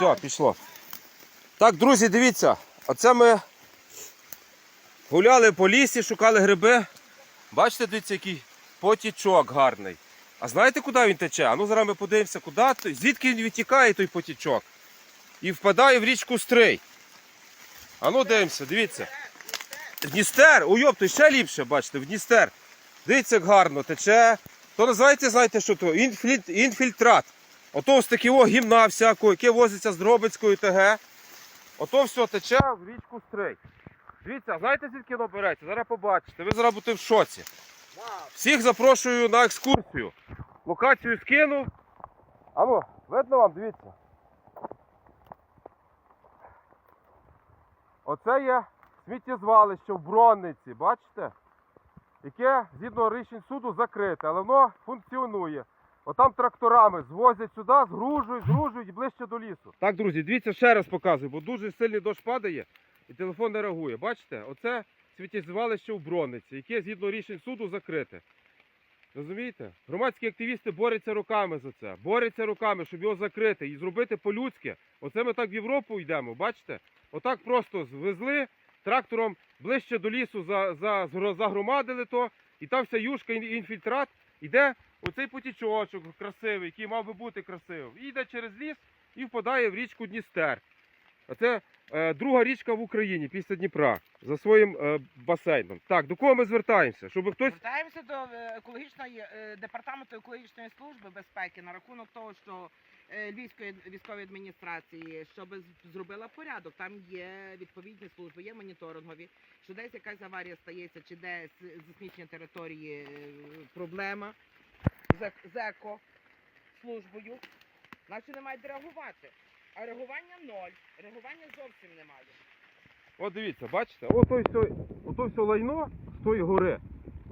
О, пішло. Так, друзі, дивіться. Оце ми гуляли по лісі, шукали гриби. Бачите, дивіться, який потічок гарний. А знаєте, куди він тече? А ну зараз ми подивимося, куди звідки він відтікає той потічок. І впадає в річку Стрий. А ну дивимося, дивіться. Дністер, уйобто, ще ліпше, бачите, в Дністер. Дивіться, як гарно тече. То називається, знаєте, що то? Інфільтрат. Ото з такого гімна всякого, яке возиться з Дробицької ТГ. Ото все тече в річку Стрий. Дивіться, знаєте, звідки воно береться? Зараз побачите. Ви зараз будете в шоці. Всіх запрошую на екскурсію. Локацію скинув. Ану, видно вам, дивіться. Оце є сміттєзвалище в Бронниці, бачите? Яке згідно рішень суду закрите, але воно функціонує. Отам тракторами звозять сюди, згружують, згружують ближче до лісу. Так, друзі, дивіться, ще раз показую, бо дуже сильний дощ падає і телефон не реагує. Бачите, оце сміттєзвалище в Бронниці, яке згідно рішень суду закрите. Розумієте? Громадські активісти борються руками за це. Борються руками, щоб його закрити і зробити по-людськи. Оце ми так в Європу йдемо, бачите? Отак просто звезли трактором ближче до лісу, за, за, згро- загромадили то, і та вся юшка інфільтрат іде оцей потічочок красивий, який мав би бути красивим. Йде через ліс і впадає в річку Дністер. А це е, друга річка в Україні після Дніпра за своїм е, басейном. Так, до кого ми звертаємося? Щоб хтось. Звертаємося до е, екологічної е, департаменту екологічної служби безпеки на рахунок того, що е, Львівської військової адміністрації, щоб з- зробила порядок. Там є відповідні служби, є моніторингові. Що десь якась аварія стається, чи десь засмічення території е, проблема з, ек- з еко службою, наші не мають реагувати. А реагування ноль. Реагування зовсім немає. От дивіться, бачите, ото все, ото все лайно з тої гори.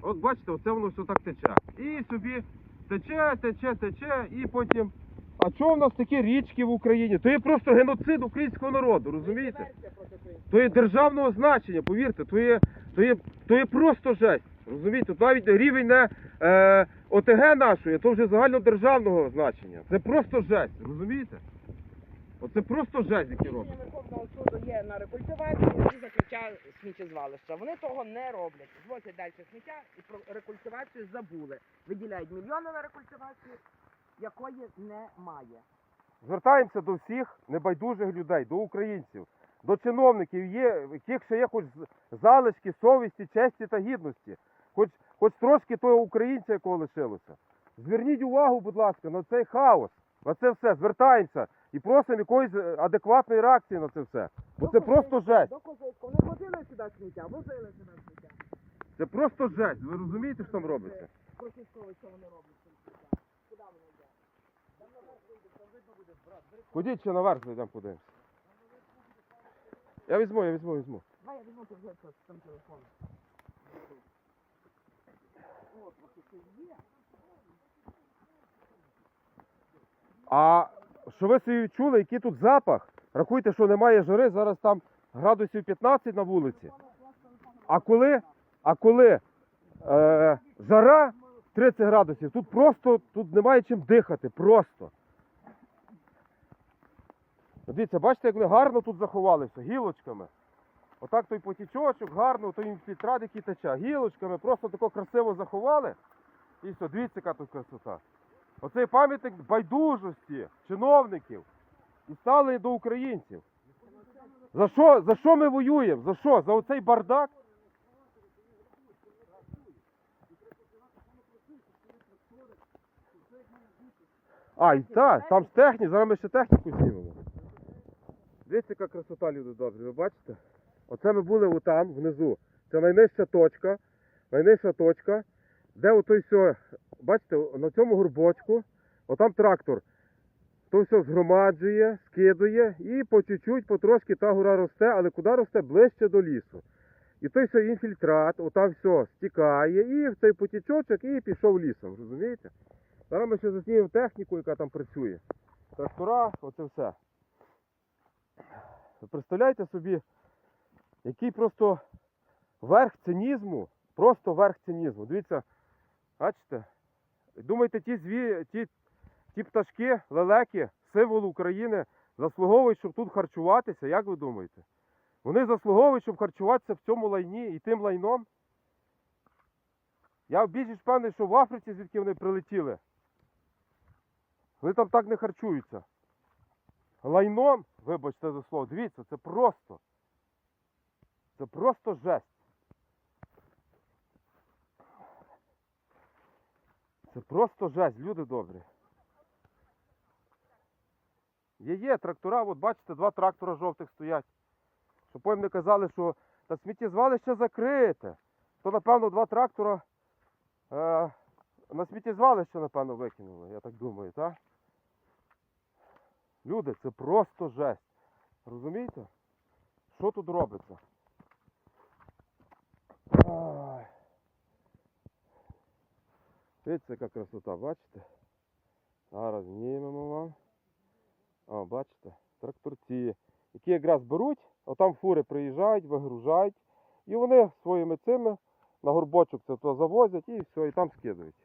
От бачите, оце воно все так тече. І собі тече, тече, тече, і потім. А чого в нас такі річки в Україні? То є просто геноцид українського народу, розумієте? То є державного значення, повірте, то є, то є, то є просто жесть. Розумієте, навіть рівень не е, ОТГ нашої, то вже загальнодержавного значення. Це просто жесть, розумієте? Оце просто жесть, які Рішення роблять. Верховного суду є на рекультивацію і закриття сміттєзвалища. Вони того не роблять. Звозять далі сміття і про рекультивацію забули. Виділяють мільйони на рекультивацію, якої немає. Звертаємося до всіх небайдужих людей, до українців, до чиновників, є, яких ще є хоч залишки совісті, честі та гідності, хоч, хоч трошки того українця, якого лишилося. Зверніть увагу, будь ласка, на цей хаос, на це все. Звертаємося і просимо якоїсь е, адекватної реакції на це все. Бо це просто жесть. До Козицького. Вони возили сюди сміття, возили сюди сміття. Це просто жесть. Ви розумієте, що там робиться? Косівського цього не роблять з цим сміттям. Куди воно йде? Ходіть ще наверх, зайдемо подивимося. Я візьму, я візьму, візьму. Давай я візьму тут вже там ось тут є. А що ви собі чули, який тут запах? Рахуйте, що немає жари, зараз там градусів 15 на вулиці. А коли, а коли е, жара 30 градусів, тут просто тут немає чим дихати, просто. Дивіться, бачите, як вони гарно тут заховалися, гілочками. Отак той потічочок, гарно, той інфільтрат, який тече. Гілочками просто тако красиво заховали. І все, дивіться, яка тут красота. Оцей пам'ятник байдужості чиновників і стали до українців. За що, за що ми воюємо? За що? За оцей бардак? А, і так, там ж техніка, зараз ми ще техніку знімемо. Дивіться, яка красота, люди добрі, ви бачите? Оце ми були отам, внизу. Це найнижча точка, найнижча точка, де ото все, бачите, на цьому горбочку, отам трактор. То все згромаджує, скидує і по чуть-чуть, потрошки та гора росте, але куди росте? Ближче до лісу. І той все інфільтрат, отам все стікає, і в цей потічочок і пішов лісом, розумієте? Зараз ми ще заснімемо техніку, яка там працює. Трактора, оце все. Представляєте собі, який просто верх цинізму, просто верх цинізму. Дивіться, бачите? Думаєте, ті зві, ті, ті пташки, лелеки, символ України, заслуговують, щоб тут харчуватися, як ви думаєте? Вони заслуговують, щоб харчуватися в цьому лайні і тим лайном. Я більш ніж впевнений, що в Африці, звідки вони прилетіли, вони там так не харчуються. Лайном, вибачте за слово, дивіться, це просто. Це просто жесть. Це просто жесть, люди добрі. Є, є трактора, от бачите, два трактора жовтих стоять. Щоб потім не казали, що та сміттєзвалище закрите. То, напевно, два трактора е, на сміттєзвалище, напевно, викинули, я так думаю, так? Люди, це просто жесть. Розумієте? Що тут робиться? Дивіться, яка красота, бачите? Зараз знімемо вам. О, бачите, тракторці, які якраз беруть, отам фури приїжджають, вигружають, і вони своїми цими на горбочок це то завозять і все, і там скидають.